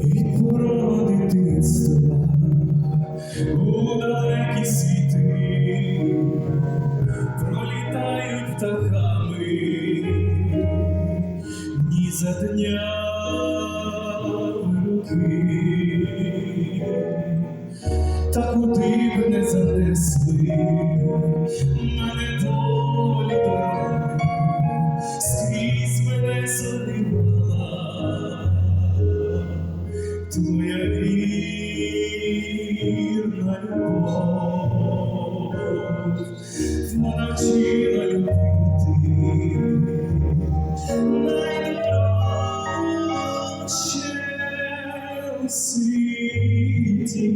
Від порога дитинства у далекі світи пролітають птахами. Ні за дня руки, та куди б не занесли мене долі твоя вірна любов, вона любити. Найдорожче у світі,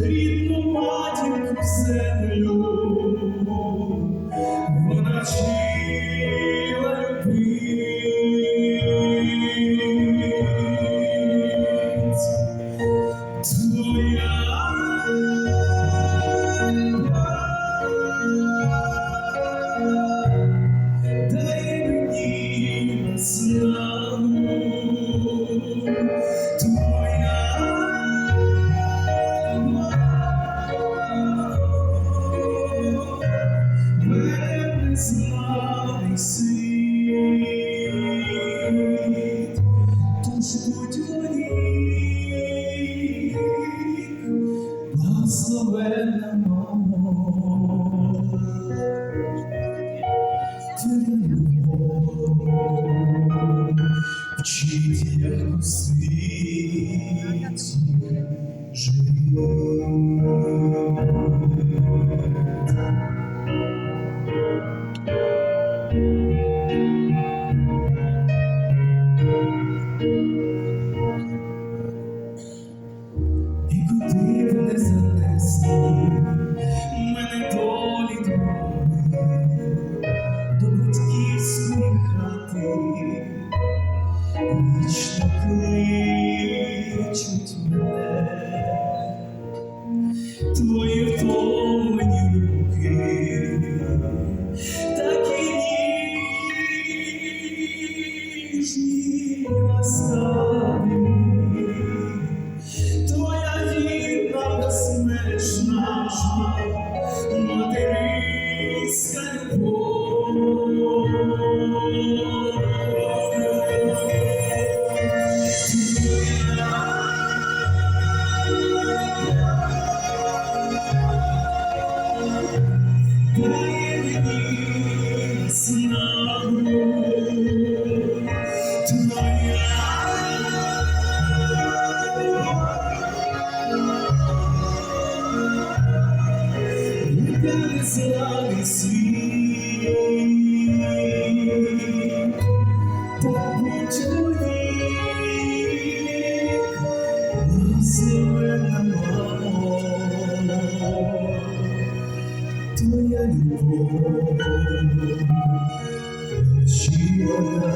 рідну матінку землю, світ, тож будь мені благословенна мамо. Твоя любов вчить, як у світі ніжні, ласкаві. Твоя вірна безмежна материнська Славі світ, так будь чоловік, благословенна мамо, твоя любов, вчила